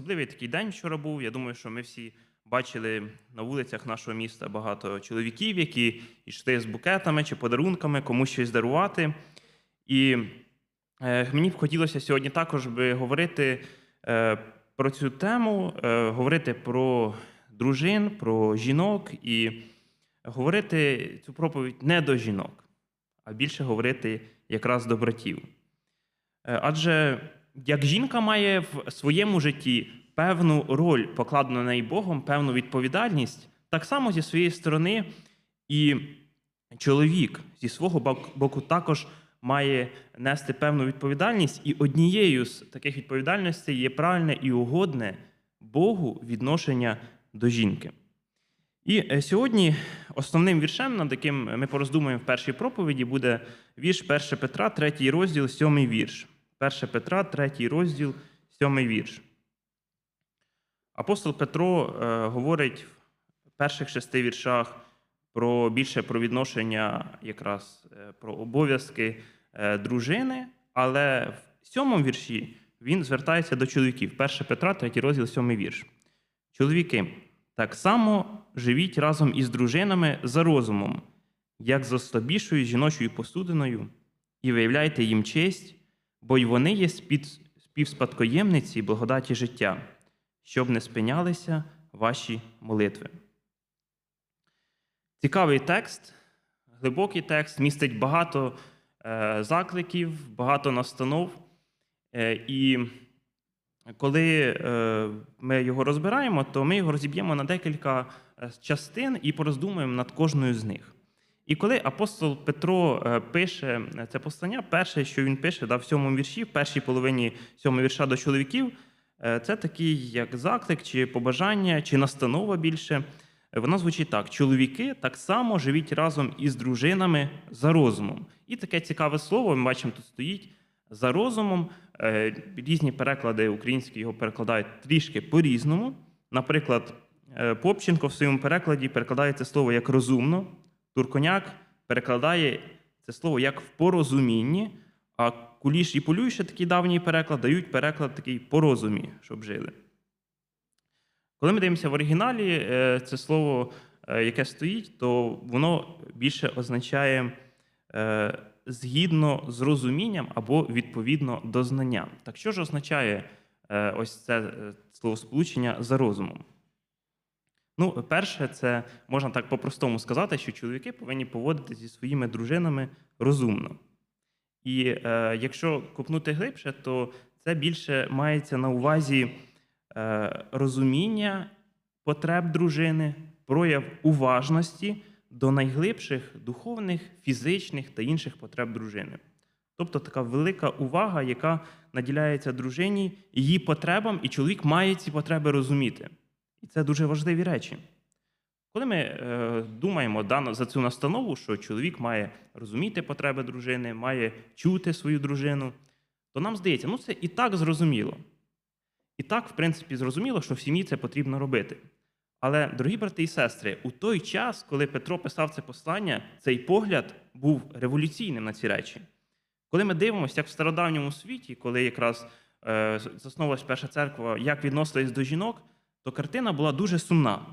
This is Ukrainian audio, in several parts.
особливий такий день вчора був. Я думаю, що ми всі бачили на вулицях нашого міста багато чоловіків, які йшли з букетами чи подарунками, комусь щось дарувати. І е, мені б хотілося сьогодні також би говорити е, про цю тему, е, говорити про дружин, про жінок і говорити цю проповідь не до жінок, а більше говорити якраз до братів. Адже як жінка має в своєму житті певну роль, покладену на неї Богом, певну відповідальність, так само зі своєї сторони і чоловік зі свого боку також має нести певну відповідальність, і однією з таких відповідальностей є правильне і угодне Богу відношення до жінки. І е, сьогодні основним віршем, над яким ми пороздумуємо в першій проповіді, буде вірш 1 Петра, 3 розділ, 7 вірш. 1 Петра, 3 розділ, 7 вірш. Апостол Петро е, говорить в перших шести віршах про більше про відношення, якраз е, про обов'язки е, дружини, але в сьомому вірші він звертається до чоловіків. 1 Петра, 3 розділ, 7 вірш. Чоловіки, так само живіть разом із дружинами за розумом, як за слабішою жіночою посудиною, і виявляйте їм честь, бо й вони є співспадкоємниці благодаті життя, щоб не спинялися ваші молитви. Цікавий текст, глибокий текст, містить багато е, закликів, багато настанов. Е, і коли е, ми його розбираємо, то ми його розіб'ємо на декілька частин і пороздумуємо над кожною з них. І коли апостол Петро е, пише це послання, перше, що він пише да, в сьомому вірші, в першій половині сьомого вірша до чоловіків, е, це такий як заклик, чи побажання, чи настанова більше. Е, Вона звучить так: чоловіки так само живіть разом із дружинами за розумом. І таке цікаве слово, ми бачимо, тут стоїть за розумом. Е, Різні переклади українські його перекладають трішки по-різному. Наприклад, е, Попченко в своєму перекладі перекладає це слово як розумно, Турконяк перекладає це слово як в порозумінні, а Куліш і Полюй, ще такий давній переклад, дають переклад такий по розумі, щоб жили. Коли ми дивимося в оригіналі, е, це слово, е, яке стоїть, то воно більше означає е, згідно з розумінням або відповідно до знання. Так що ж означає ось це словосполучення за розумом? Ну, перше, це можна так по-простому сказати, що чоловіки повинні поводити зі своїми дружинами розумно. І е, якщо копнути глибше, то це більше мається на увазі е, розуміння потреб дружини, прояв уважності до найглибших духовних, фізичних та інших потреб дружини. Тобто така велика увага, яка наділяється дружині, її потребам, і чоловік має ці потреби розуміти. І це дуже важливі речі. Коли ми е, думаємо да, за цю настанову, що чоловік має розуміти потреби дружини, має чути свою дружину, то нам здається, ну це і так зрозуміло. І так, в принципі, зрозуміло, що в сім'ї це потрібно робити. Але, дорогі брати і сестри, у той час, коли Петро писав це послання, цей погляд був революційним на ці речі. Коли ми дивимося, як в стародавньому світі, коли якраз е, засновувалась перша церква, як відносились до жінок, то картина була дуже сумна.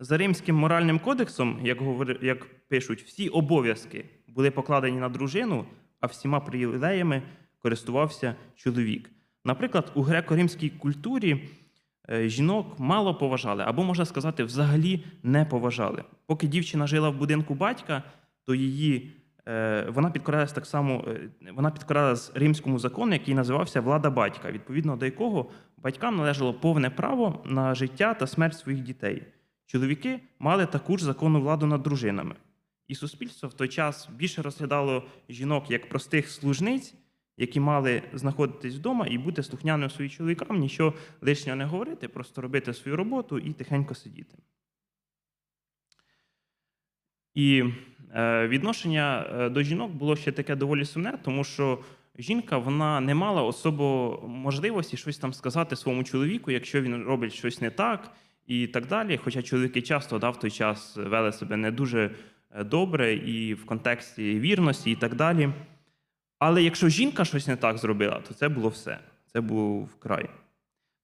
За Римським моральним кодексом, як, як пишуть, всі обов'язки були покладені на дружину, а всіма привілеями користувався чоловік. Наприклад, у греко-римській культурі е, жінок мало поважали, або, можна сказати, взагалі не поважали. Поки дівчина жила в будинку батька, то її вона підкорялась так само, е, вона підкорялась римському закону, який називався влада батька, відповідно до якого батькам належало повне право на життя та смерть своїх дітей. Чоловіки мали таку ж законну владу над дружинами. І суспільство в той час більше розглядало жінок як простих служниць, які мали знаходитись вдома і бути слухняними своїм чоловікам, нічого лишнього не говорити, просто робити свою роботу і тихенько сидіти. І е, відношення е, до жінок було ще таке доволі сумне, тому що жінка вона не мала особо можливості щось там сказати своєму чоловіку, якщо він робить щось не так і так далі. Хоча чоловіки часто да, в той час вели себе не дуже е, добре і в контексті вірності, і так далі. Але якщо жінка щось не так зробила, то це було все. Це було вкрай.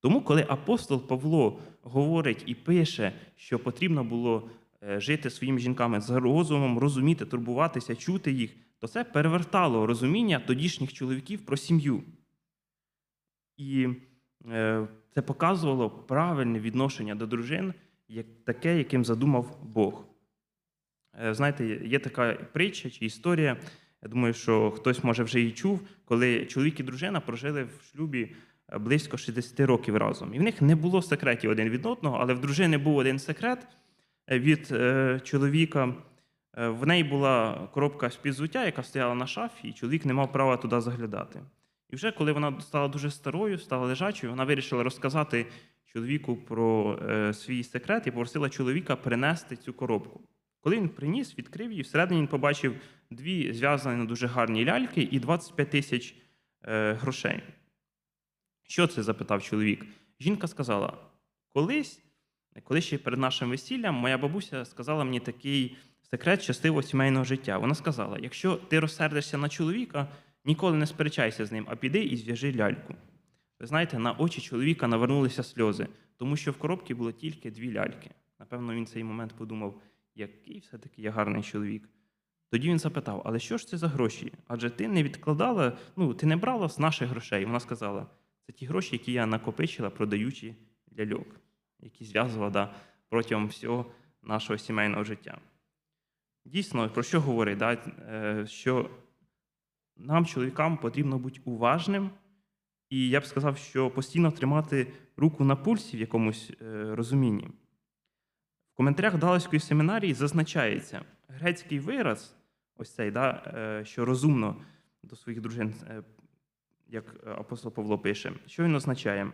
Тому, коли апостол Павло говорить і пише, що потрібно було жити своїми жінками з розумом, розуміти, турбуватися, чути їх, то це перевертало розуміння тодішніх чоловіків про сім'ю. І е, це показувало правильне відношення до дружин, як таке, яким задумав Бог. Е, Знаєте, є така притча чи історія. Я думаю, що хтось може вже її чув, коли чоловік і дружина прожили в шлюбі е, близько 60 років разом. І в них не було секретів один від одного, але в дружини був один секрет е, від е, чоловіка. Е, В неї була коробка з-під яка стояла на шафі, і чоловік не мав права туди заглядати. І вже коли вона стала дуже старою, стала лежачою, вона вирішила розказати чоловіку про е, свій секрет і попросила чоловіка принести цю коробку. Коли він приніс, відкрив її, всередині він побачив дві зв'язані дуже гарні ляльки і 25 тисяч грошей. Що це? запитав чоловік. Жінка сказала: колись, коли ще перед нашим весіллям, моя бабуся сказала мені такий секрет щасливого сімейного життя. Вона сказала: якщо ти розсердишся на чоловіка, ніколи не сперечайся з ним, а піди і зв'яжи ляльку. Ви знаєте, на очі чоловіка навернулися сльози, тому що в коробці було тільки дві ляльки. Напевно, він цей момент подумав, який все-таки я гарний чоловік. Тоді він запитав: Але що ж це за гроші? Адже ти не відкладала, ну, ти не брала з наших грошей. Вона сказала: це ті гроші, які я накопичила, продаючи ляльок, які зв'язувала да, протягом всього нашого сімейного життя. Дійсно, про що говорить? Да? е, Що нам, чоловікам, потрібно бути уважним, і я б сказав, що постійно тримати руку на пульсі в якомусь е, розумінні. В коментарях Далецької семінарії зазначається грецький вираз, ось цей, да, е, що розумно до своїх дружин, як апостол Павло пише, що він означає?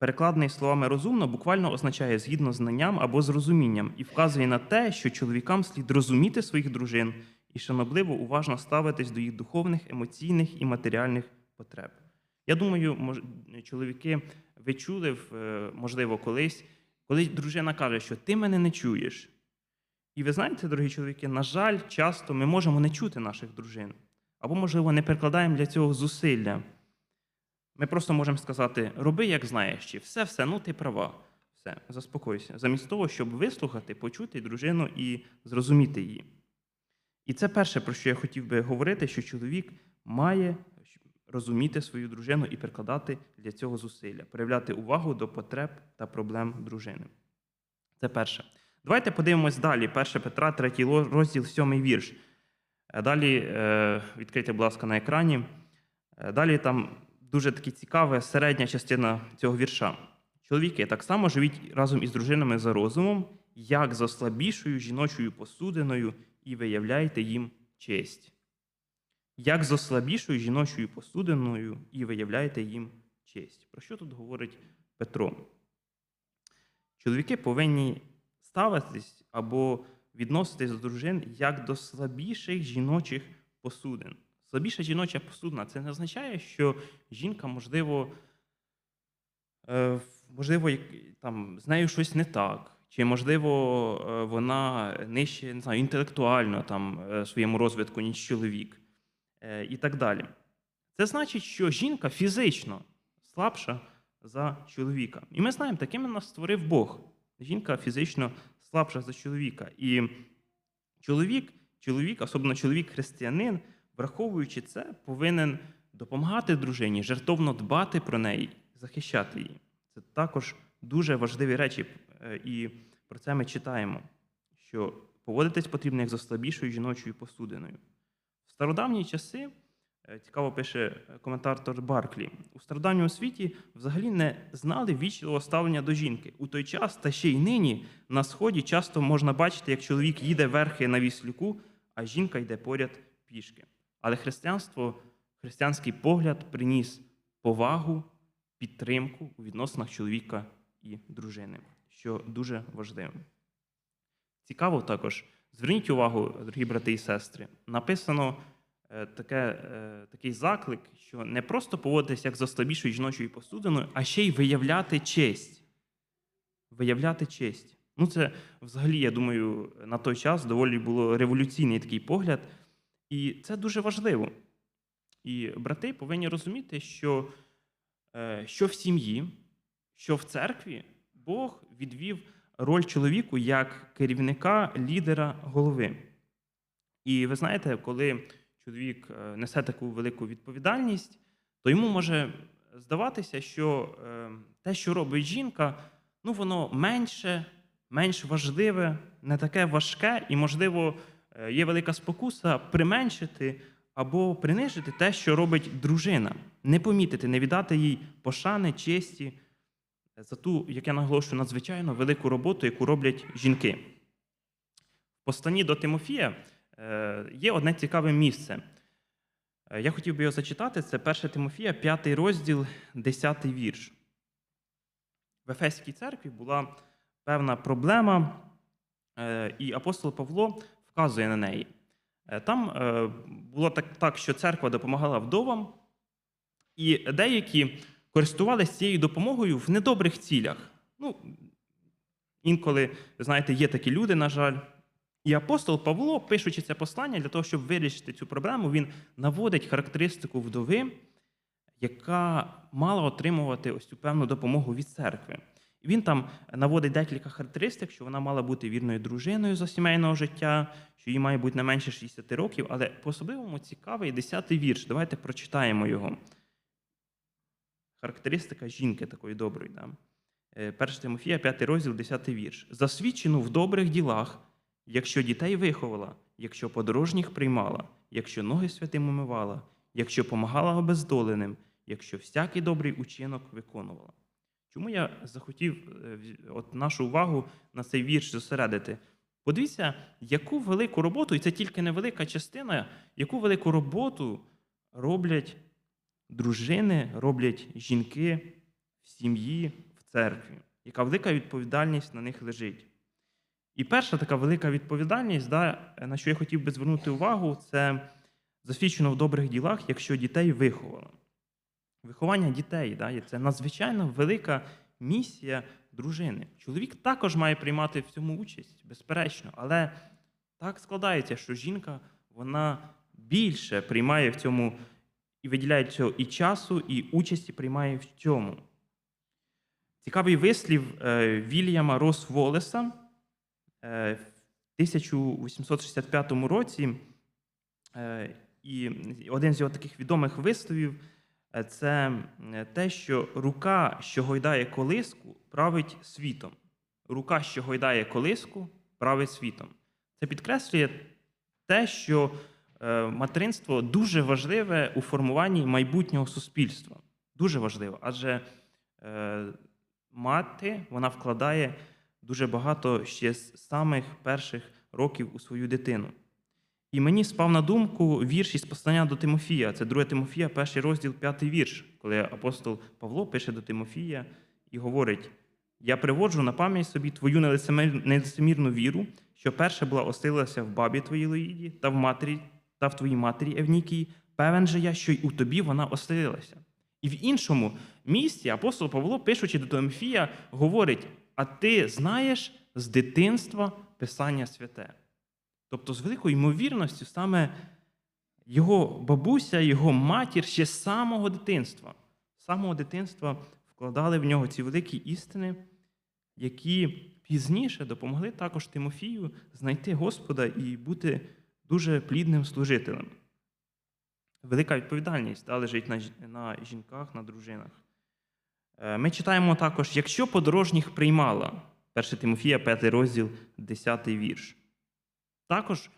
Перекладений словами розумно буквально означає згідно з знанням або з розумінням і вказує на те, що чоловікам слід розуміти своїх дружин і шанобливо уважно ставитись до їх духовних, емоційних і матеріальних потреб. Я думаю, мож- чоловіки, ви чули, е, можливо, колись, коли дружина каже, що ти мене не чуєш. І ви знаєте, дорогі чоловіки, на жаль, часто ми можемо не чути наших дружин, або, можливо, не прикладаємо для цього зусилля. Ми просто можемо сказати: роби, як знаєш, чи все, все, ну ти права. Все, заспокойся. Замість того, щоб вислухати, почути дружину і зрозуміти її. І це перше, про що я хотів би говорити, що чоловік має розуміти свою дружину і прикладати для цього зусилля, проявляти увагу до потреб та проблем дружини. Це перше. Давайте подивимось далі. 1 Петра, 3 розділ, 7 вірш. Е, Далі е, відкрийте, будь ласка, на екрані. Е, Далі там дуже таки цікава середня частина цього вірша. Чоловіки, так само живіть разом із дружинами за розумом, як за слабішою жіночою посудиною, і виявляйте їм честь. Як за слабішою жіночою посудиною, і виявляйте їм честь. Про що тут говорить Петро? Чоловіки повинні ставитись або відноситись до дружин як до слабіших жіночих посудин. Слабіша жіноча посудина це не означає, що жінка, можливо, е, можливо, там, з нею щось не так, чи, можливо, е, вона нижче не знаю, інтелектуально там, е, своєму розвитку, ніж чоловік, і так далі. Це значить, що жінка фізично слабша за чоловіка. І ми знаємо, такими нас створив Бог. Жінка фізично слабша за чоловіка. І чоловік, чоловік, особливо чоловік-християнин, враховуючи це, повинен допомагати дружині, жертовно дбати про неї, захищати її. Це також дуже важливі речі, е, і про це ми читаємо, що поводитись потрібно як за слабішою жіночою посудиною. В стародавні часи, е, цікаво пише коментатор Барклі, у стародавньому світі взагалі не знали вічливого ставлення до жінки. У той час, та ще й нині, на сході часто можна бачити, як чоловік їде верхи на віслюку, а жінка йде поряд пішки. Але християнство, християнський погляд приніс повагу, підтримку у відносинах чоловіка і дружини, що дуже важливо. Цікаво також, зверніть увагу, дорогі брати і сестри, написано е, таке, е, такий заклик, що не просто поводитися як за слабішою жіночою посудиною, а ще й виявляти честь. Виявляти честь. Ну, це взагалі, я думаю, на той час доволі було революційний такий погляд. І це дуже важливо. І брати повинні розуміти, що е, що в сім'ї, що в церкві Бог відвів роль чоловіку як керівника, лідера, голови. І ви знаєте, коли чоловік е, несе таку велику відповідальність, то йому може здаватися, що е, те, що робить жінка, ну воно менше, менш важливе, не таке важке, і, можливо, є велика спокуса применшити або принижити те, що робить дружина, не помітити, не віддати їй пошани, честі за ту, як я наголошую, надзвичайно велику роботу, яку роблять жінки. В посланні до Тимофія е, є одне цікаве місце. Е, Я хотів би його зачитати. Це 1 Тимофія, 5 розділ, 10 вірш. В Ефеській церкві була певна проблема, е, і апостол Павло вказує на неї. Е, Там е, було так, так, що церква допомагала вдовам, і деякі користувалися цією допомогою в недобрих цілях. Ну, інколи, знаєте, є такі люди, на жаль. І апостол Павло, пишучи це послання для того, щоб вирішити цю проблему, він наводить характеристику вдови, яка мала отримувати ось цю певну допомогу від церкви. Він там наводить декілька характеристик, що вона мала бути вірною дружиною за сімейного життя, що їй має бути не менше 60 років, але по-особливому цікавий 10-й вірш. Давайте прочитаємо його. Характеристика жінки такої доброї. Да? 1 Тимофія, 5 розділ, 10 вірш. Засвідчену в добрих ділах, якщо дітей виховала, якщо подорожніх приймала, якщо ноги святим умивала, якщо помагала обездоленим, якщо всякий добрий учинок виконувала. Чому я захотів е, от нашу увагу на цей вірш зосередити? Подивіться, яку велику роботу, і це тільки невелика частина, яку велику роботу роблять дружини, роблять жінки в сім'ї, в церкві, яка велика відповідальність на них лежить. І перша така велика відповідальність, да, на що я хотів би звернути увагу, це засвідчено в добрих ділах, якщо дітей виховала. Виховання дітей да, це надзвичайно велика місія дружини. Чоловік також має приймати в цьому участь, безперечно, але так складається, що жінка вона більше приймає в цьому і виділяє цього і часу, і участі приймає в цьому. Цікавий вислів е, Вільяма Рос Волеса е, в 1865 році. е, І один з його таких відомих висловів це е, те, що рука, що гойдає колиску, править світом. Рука, що гойдає колиску, править світом. Це підкреслює те, що е, материнство дуже важливе у формуванні майбутнього суспільства. Дуже важливо, адже е, мати вона вкладає дуже багато ще з самих перших років у свою дитину. І мені спав на думку вірш із послання до Тимофія. Це 2 Тимофія, перший розділ, п'ятий вірш, коли апостол Павло пише до Тимофія і говорить: Я приводжу на пам'ять собі твою нелицемірну віру, що перша була оселилася в бабі твоїй Лоїді та в матері та в твоїй матері Евнікії. Певен же я, що й у тобі вона оселилася. І в іншому місці апостол Павло, пишучи до Тимофія, говорить: А ти знаєш з дитинства Писання святе. Тобто, з великою ймовірністю, саме його бабуся, його матір ще з самого дитинства, з самого дитинства вкладали в нього ці великі істини, які пізніше допомогли також Тимофію знайти Господа і бути дуже плідним служителем. Велика відповідальність да, лежить на, на жінках, на дружинах. Е, Ми читаємо також, якщо подорожніх приймала, 1 Тимофія, 5 розділ, 10 вірш. Також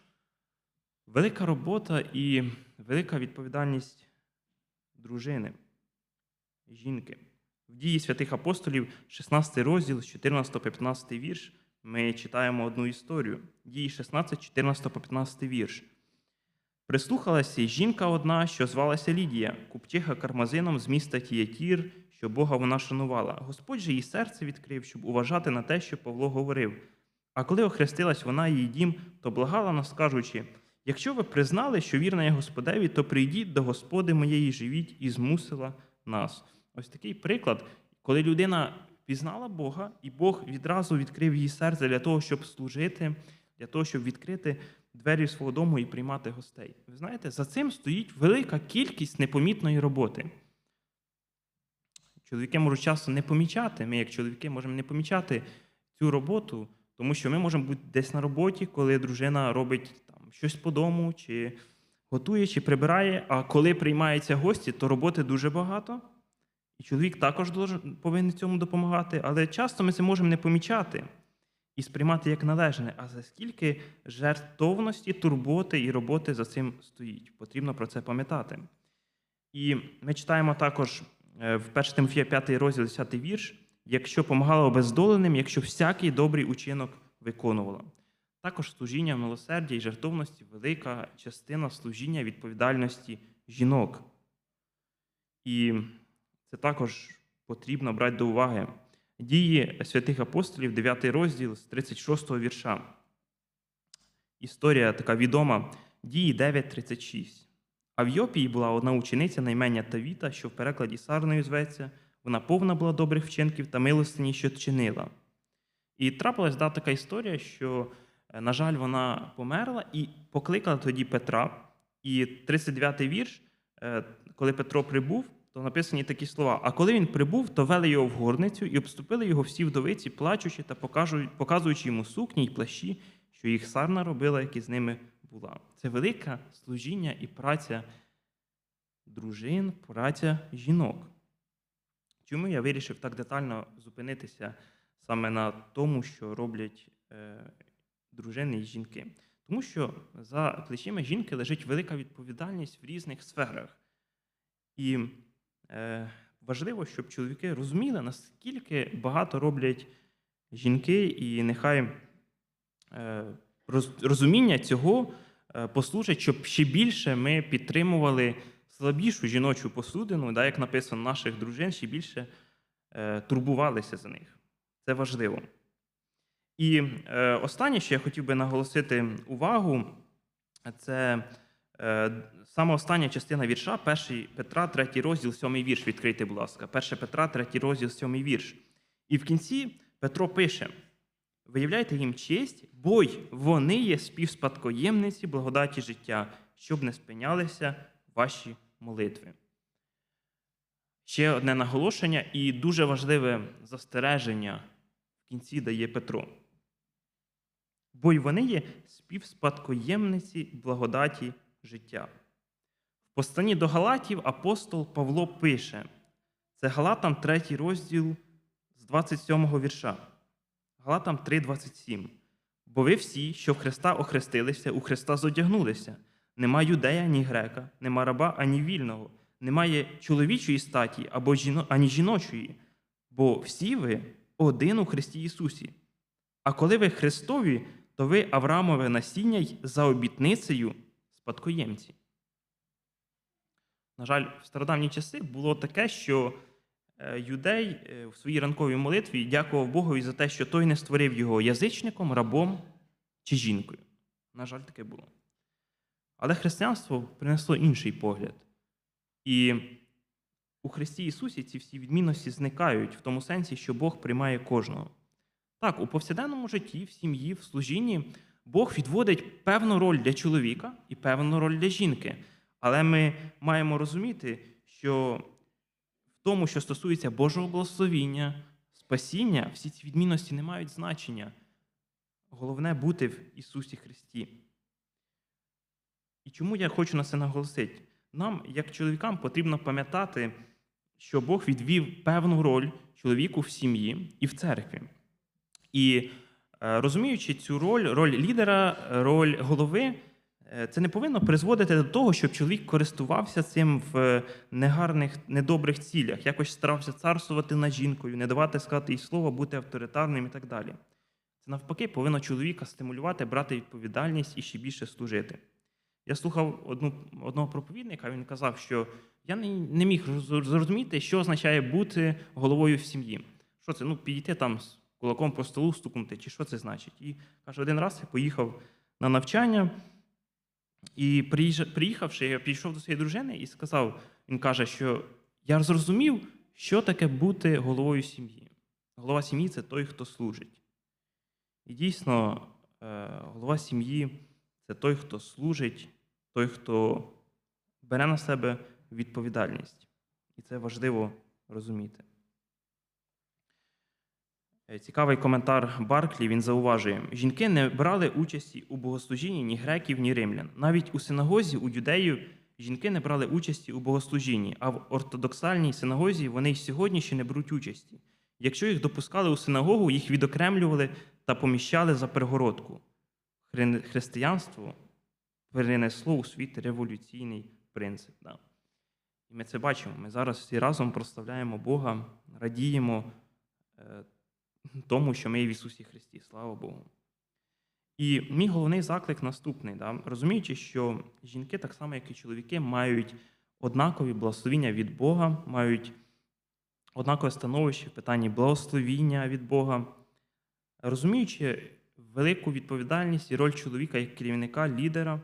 велика робота і велика відповідальність дружини, жінки. В дії святих апостолів, 16 розділ, 14-15 вірш, ми читаємо одну історію. Дії 16, 14 по 15 вірш. Прислухалася жінка одна, що звалася Лідія, купчиха кармазином з міста Тіятір, що Бога вона шанувала. Господь же їй серце відкрив, щоб уважати на те, що Павло говорив. А коли охрестилась вона її дім, то благала нас, кажучи: якщо ви признали, що вірна є Господеві, то прийдіть до Господи моєї живіть і змусила нас. Ось такий приклад, коли людина пізнала Бога, і Бог відразу відкрив її серце для того, щоб служити, для того, щоб відкрити двері свого дому і приймати гостей. Ви знаєте, за цим стоїть велика кількість непомітної роботи. чоловіки можуть часто не помічати. Ми, як чоловіки, можемо не помічати цю роботу, тому що ми можемо бути десь на роботі, коли дружина робить там щось по дому, чи готує, чи прибирає. А коли приймаються гості, то роботи дуже багато. І чоловік також повинен цьому допомагати, але часто ми це можемо не помічати і сприймати як належне. А за скільки жертовності, турботи і роботи за цим стоїть? Потрібно про це пам'ятати. І ми читаємо також е, в 1 Тимофія 5 розділ 10 вірш, якщо помагала обездоленим, якщо всякий добрий учинок виконувала. Також служіння в милосерді і жертовності велика частина служіння відповідальності жінок. І це також потрібно брати до уваги. Дії святих апостолів, 9 розділ з 36 вірша. Історія така відома. Дії 9.36. А в Йопії була одна учениця на ім'я Тавіта, що в перекладі Сарною зветься. Вона повна була добрих вчинків та милостині, що чинила. І трапилась да, така історія, що, е, на жаль, вона померла і покликала тоді Петра. І 39-й вірш, е, коли Петро прибув, то написані такі слова: А коли він прибув, то вели його в горницю і обступили його всі вдовиці, плачучи та показуючи йому сукні й плащі, що їх сарна робила, які з ними була. Це велике служіння і праця дружин, праця жінок. Чому я вирішив так детально зупинитися саме на тому, що роблять е, дружини і жінки? Тому що за плечима жінки лежить велика відповідальність в різних сферах. І е, важливо, щоб чоловіки розуміли, наскільки багато роблять жінки, і нехай е, розуміння цього е, послужить, щоб ще більше ми підтримували слабішу жіночу посудину, да, як написано, наших дружин, ще більше е, турбувалися за них. Це важливо. І е, останнє, що я хотів би наголосити увагу, це е, саме остання частина вірша, 1 Петра, 3 розділ, 7 вірш. Відкрийте, будь ласка. 1 Петра, 3 розділ, 7 вірш. І в кінці Петро пише: виявляйте їм честь, бо й вони є співспадкоємниці благодаті життя, щоб не спинялися ваші молитви. Ще одне наголошення і дуже важливе застереження в кінці дає Петро. Бо й вони є співспадкоємниці благодаті життя. В посланні до Галатів апостол Павло пише: це Галатам 3 розділ з 27 вірша. Галатам 3,27. Бо ви всі, що в Христа охрестилися, у Христа зодягнулися. Нема юдея, ні грека, нема раба, ані вільного, немає чоловічої статі або жіно, ані жіночої, бо всі ви один у Христі Ісусі. А коли ви Христові, то ви Авраамове насіння й за обітницею спадкоємці. На жаль, в стародавні часи було таке, що е, юдей е, в своїй ранковій молитві дякував Богові за те, що той не створив його язичником, рабом чи жінкою. На жаль, таке було. Але християнство принесло інший погляд. І у Христі Ісусі ці всі відмінності зникають в тому сенсі, що Бог приймає кожного. Так, у повсякденному житті, в сім'ї, в служінні Бог відводить певну роль для чоловіка і певну роль для жінки. Але ми маємо розуміти, що в тому, що стосується Божого благословіння, спасіння, всі ці відмінності не мають значення. Головне бути в Ісусі Христі. І чому я хочу на це наголосити? Нам, як чоловікам, потрібно пам'ятати, що Бог відвів певну роль чоловіку в сім'ї і в церкві. І е, розуміючи цю роль, роль лідера, роль голови, е, це не повинно призводити до того, щоб чоловік користувався цим в негарних, недобрих цілях, якось старався царствувати над жінкою, не давати сказати їй слова, бути авторитарним і так далі. Це навпаки повинно чоловіка стимулювати, брати відповідальність і ще більше служити. Я слухав одну, одного проповідника, він казав, що я не, не міг зрозуміти, що означає бути головою в сім'ї. Що це? Ну, підійти там з кулаком по столу стукнути, чи що це значить? І каже, один раз я поїхав на навчання, і приїхавши, я підійшов до своєї дружини і сказав: він каже, що я зрозумів, що таке бути головою сім'ї. Голова сім'ї це той, хто служить. І дійсно, е, голова сім'ї це той, хто служить, той, хто бере на себе відповідальність. І це важливо розуміти. Е, Цікавий коментар Барклі. Він зауважує: жінки не брали участі у богослужінні ні греків, ні римлян. Навіть у синагозі у юдеїв жінки не брали участі у богослужінні, а в ортодоксальній синагозі вони й сьогодні ще не беруть участі. Якщо їх допускали у синагогу, їх відокремлювали та поміщали за перегородку. Хри- Християнство перенесло у світ революційний принцип. Да. І ми це бачимо. Ми зараз всі разом прославляємо Бога, радіємо е, тому, що ми є в Ісусі Христі. Слава Богу. І мій головний заклик наступний, да? розуміючи, що жінки, так само, як і чоловіки, мають однакові благословіння від Бога, мають однакове становище в питанні благословіння від Бога, розуміючи велику відповідальність і роль чоловіка як керівника, лідера,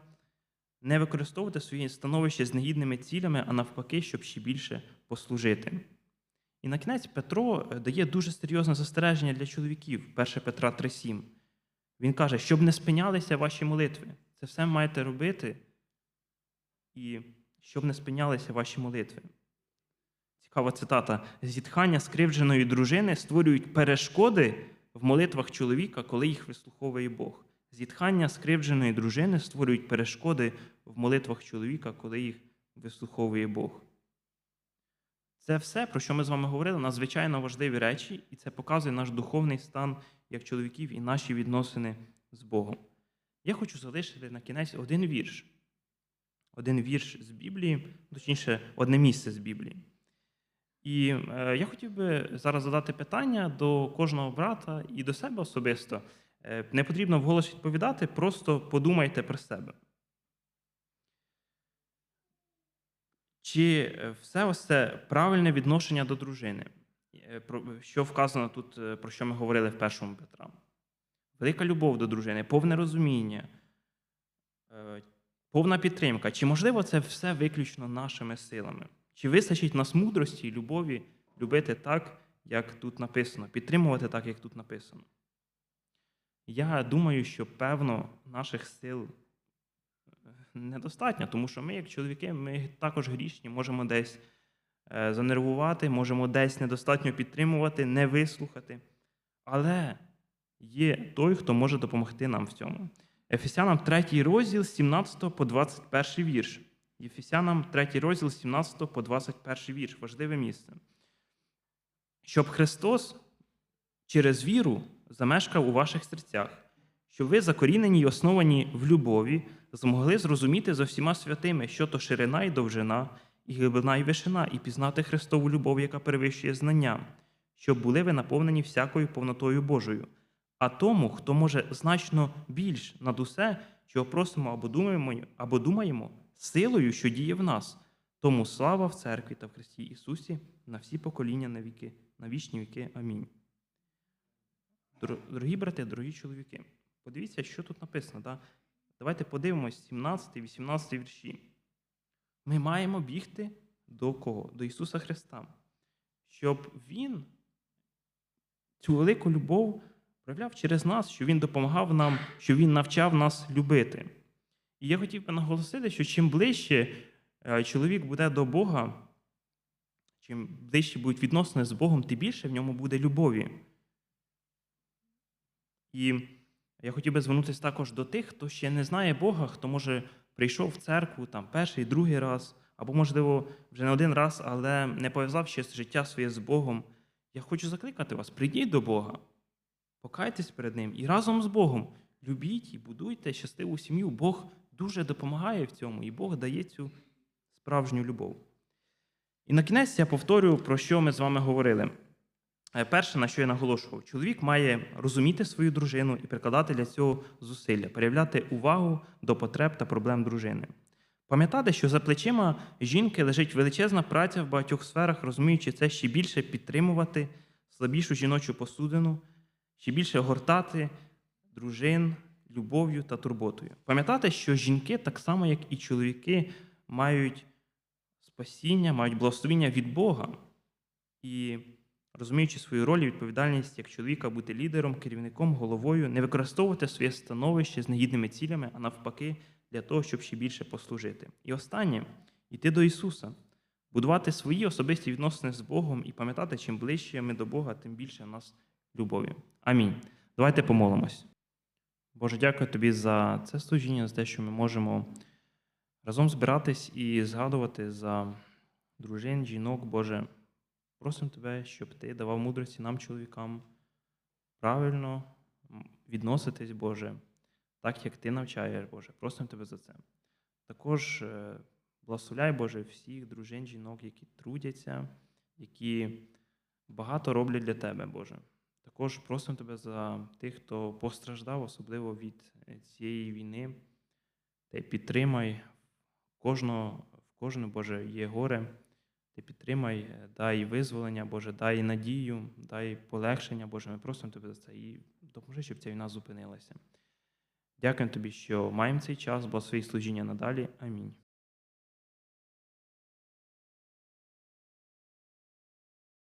не використовувати своє становище з негідними цілями, а навпаки, щоб ще більше послужити. І на кінець Петро е, дає дуже серйозне застереження для чоловіків, 1 Петра 3,7. Він каже, щоб не спинялися ваші молитви. Це все маєте робити, і щоб не спинялися ваші молитви. Цікава цитата: зітхання скривдженої дружини створюють перешкоди в молитвах чоловіка, коли їх вислуховує Бог. Зітхання скривдженої дружини створюють перешкоди в молитвах чоловіка, коли їх вислуховує Бог. Це все, про що ми з вами говорили, надзвичайно важливі речі, і це показує наш духовний стан як чоловіків і наші відносини з Богом. Я хочу залишити на кінець один вірш. Один вірш з Біблії, точніше, одне місце з Біблії. І е, я хотів би зараз задати питання до кожного брата і до себе особисто. Е, не потрібно вголос відповідати, просто подумайте про себе. Чи е, все ось це правильне відношення до дружини? Що вказано тут, про що ми говорили в першому Петра? Велика любов до дружини, повне розуміння, повна підтримка. Чи можливо це все виключно нашими силами? Чи вистачить нас мудрості і любові любити так, як тут написано, підтримувати так, як тут написано? Я думаю, що певно наших сил е, недостатньо, тому що ми, як чоловіки, ми також грішні, можемо десь е, занервувати, можемо десь недостатньо підтримувати, не вислухати. Але є той, хто може допомогти нам в цьому. Ефесянам 3 розділ 17 по 21 вірш. Ефесянам 3 розділ 17 по 21 вірш. Важливе місце. Щоб Христос через віру замешкав у ваших серцях, щоб ви, закорінені й основані в любові, змогли зрозуміти за всіма святими, що то ширина і довжина, і глибина і вишина, і пізнати Христову любов, яка перевищує знання, щоб були ви наповнені всякою повнотою Божою. А тому, хто може значно більш над усе, чого просимо або думаємо, або думаємо, силою, що діє в нас. Тому слава в церкві та в Христі Ісусі на всі покоління на віки, на вічні віки. Амінь. Дорогі брати, дорогі чоловіки, подивіться, що тут написано. Да? Давайте подивимось 17, 18 вірші. Ми маємо бігти до кого? До Ісуса Христа, щоб Він цю велику любов проявляв через нас, що Він допомагав нам, що Він навчав нас любити. І я хотів би наголосити, що чим ближче е, чоловік буде до Бога, чим ближче будуть відносини з Богом, тим більше в ньому буде любові. І я хотів би звернутися також до тих, хто ще не знає Бога, хто може прийшов в церкву там перший, другий раз, або, можливо, вже не один раз, але не пов'язав ще життя своє з Богом. Я хочу закликати вас: прийдіть до Бога, покайтесь перед Ним і разом з Богом любіть і будуйте щасливу сім'ю. Бог дуже допомагає в цьому, і Бог дає цю справжню любов. І на кінець я повторю, про що ми з вами говорили. Е, Перше, на що я наголошував, чоловік має розуміти свою дружину і прикладати для цього зусилля, переявляти увагу до потреб та проблем дружини. Пам'ятати, що за плечима жінки лежить величезна праця в багатьох сферах, розуміючи це ще більше підтримувати слабішу жіночу посудину, ще більше гортати дружин любов'ю та турботою. Пам'ятати, що жінки, так само як і чоловіки, мають спасіння, мають благословіння від Бога. І розуміючи свою роль і відповідальність як чоловіка бути лідером, керівником, головою, не використовувати своє становище з негідними цілями, а навпаки, для того, щоб ще більше послужити. І останнє йти до Ісуса, будувати свої особисті відносини з Богом і пам'ятати, чим ближче ми до Бога, тим більше в нас любові. Амінь. Давайте помолимось. Боже, дякую тобі за це служіння, за те, що ми можемо разом збиратись і згадувати за дружин, жінок, Боже. Просимо тебе, щоб ти давав мудрості нам, чоловікам, правильно відноситись, Боже, так як ти навчаєш, Боже. Просимо тебе за це. Також е, благословляй, Боже, всіх дружин, жінок, які трудяться, які багато роблять для тебе, Боже. Також просимо тебе за тих, хто постраждав, особливо від цієї війни. Ти підтримай кожного, в кожного, Боже, є горе. Ти підтримай, дай визволення, Боже, дай надію, дай полегшення, Боже. Ми просимо тебе за це і допоможи, щоб ця війна зупинилася. Дякуємо тобі, що маємо цей час, бо свої служіння надалі. Амінь.